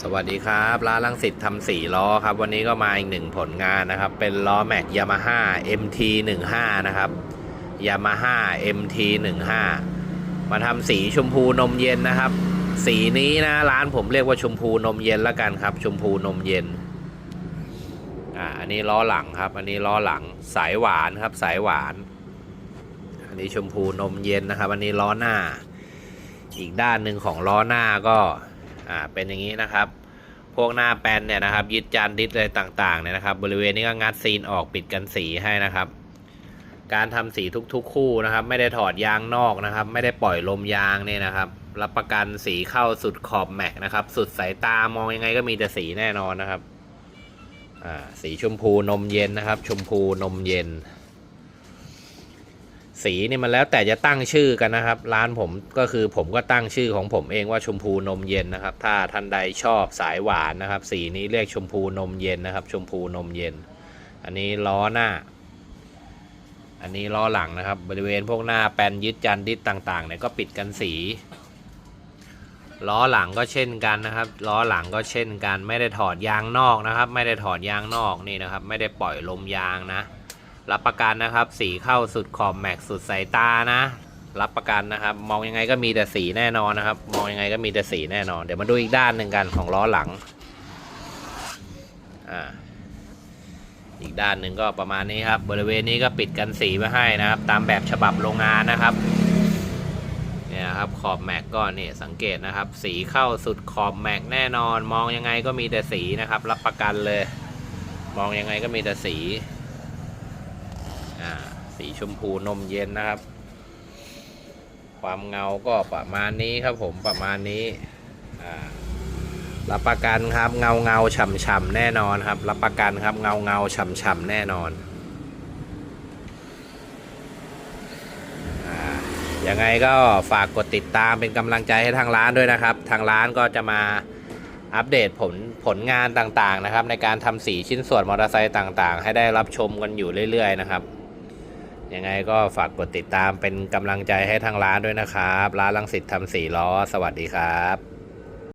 สวัสดีครับร้านลังสิตทำสี่ล้อครับ วันนี้ก็มาอีกหนึ่งผลงานนะครับ เป็นล้อแม็กยามาฮ่า MT 1 5นะครับยามาฮ่า MT 1 5มาทำสีชมพูนมเย็นนะครับ สีนี้นะร้านผมเรียกว่าชมพูนมเย็นแล้วกันครับ ชมพูนมเย็นอ่าอันนี้ล้อหลังครับ อันนี้ล้อหลังสายหวานครับ สายหวาน อันนี้ชมพูนมเย็นนะครับ อันนี้ล้อหน้า อีกด้านหนึ่งของล้อหน้าก็ อ่าเป็นอย่างนี้นะครับ พวกหน้าแปนเนี่ยนะครับ ยึดจานดิสอะไรต่างๆเนี่ยนะครับ บริเวณนี้ก็งัดซีนออกปิดกันสีให้นะครับ การทำสีทุกๆ คู่นะครับ ไม่ได้ถอดยางนอกนะครับ ไม่ได้ปล่อยลมยางเนี่ยนะครับ รับประกันสีเข้าสุดขอบแม็กนะครับ สุดสายตามองยังไงก็มีแต่สีแน่นอนนะครับอ่าสีชมพูนมเย็นนะครับ ชมพูนมเย็น สีนี่มันแล้วแต่จะตั้งชื่อกันนะครับ ร้านผมก็คือผมก็ตั้งชื่อของผมเองว่าชมพูนมเย็นนะครับ ถ้าท่านใดชอบสายหวานนะครับ สีนี้เรียกชมพูนมเย็นนะครับ ชมพูนมเย็น อันนี้ล้อหน้า อันนี้ล้อหลังนะครับ บริเวณพวกหน้าแปนยึดจันดิสต่างๆเนี่ยก็ปิดกันสีล้อหลังก็เช่นกันนะครับ ล้อหลังก็เช่นกัน ไม่ได้ถอดยางนอกนะครับ ไม่ได้ถอดยางนอกนี่นะครับ ไม่ได้ปล่อยลมยางนะ รับประกันนะครับ สีเข้าสุดขอบแม็กสุดสายตานะ รับประกันนะครับ มองยังไงก็มีแต่สีแน่นอนนะครับ มองยังไงก็มีแต่สีแน่นอน เดี๋ยวมาดูอีกด้านหนึ่งกันของล้อหลังอ่าอีกด้านหนึ่งก็ประมาณนี้ครับ บริเวณนี้ก็ปิดกันสีไว้ให้นะครับ ตามแบบฉบับโรงงานนะครับเนี่ยครับขอบแม็กก็นี่สังเกตนะครับ สีเข้าสุดขอบแม็กแน่นอน มองยังไงก็มีแต่สีนะครับ รับประกันเลย มองยังไงก็มีแต่สี สีชมพูนมเย็นนะครับ ความเงาก็ประมาณนี้ครับผมประมาณนี้รับประกันครับเงาเงาฉ่ำฉ่ำแน่นอนครับ รับประกันครับเงาเงาฉ่ำฉ่ำแน่นอนอ่ายังไงก็ฝากกดติดตามเป็นกำลังใจให้ทางร้านด้วยนะครับ ทางร้านก็จะมาอัปเดตผลผลงานต่างๆนะครับ ในการทำสีชิ้นส่วนมอเตอร์ไซค์ต่างๆ ให้ได้รับชมกันอยู่เรื่อย ๆ นะครับ ยังไงก็ฝากกดติดตามเป็นกำลังใจให้ทางร้านด้วยนะครับ ร้านลังสิตทำสีล้อ สวัสดีครับ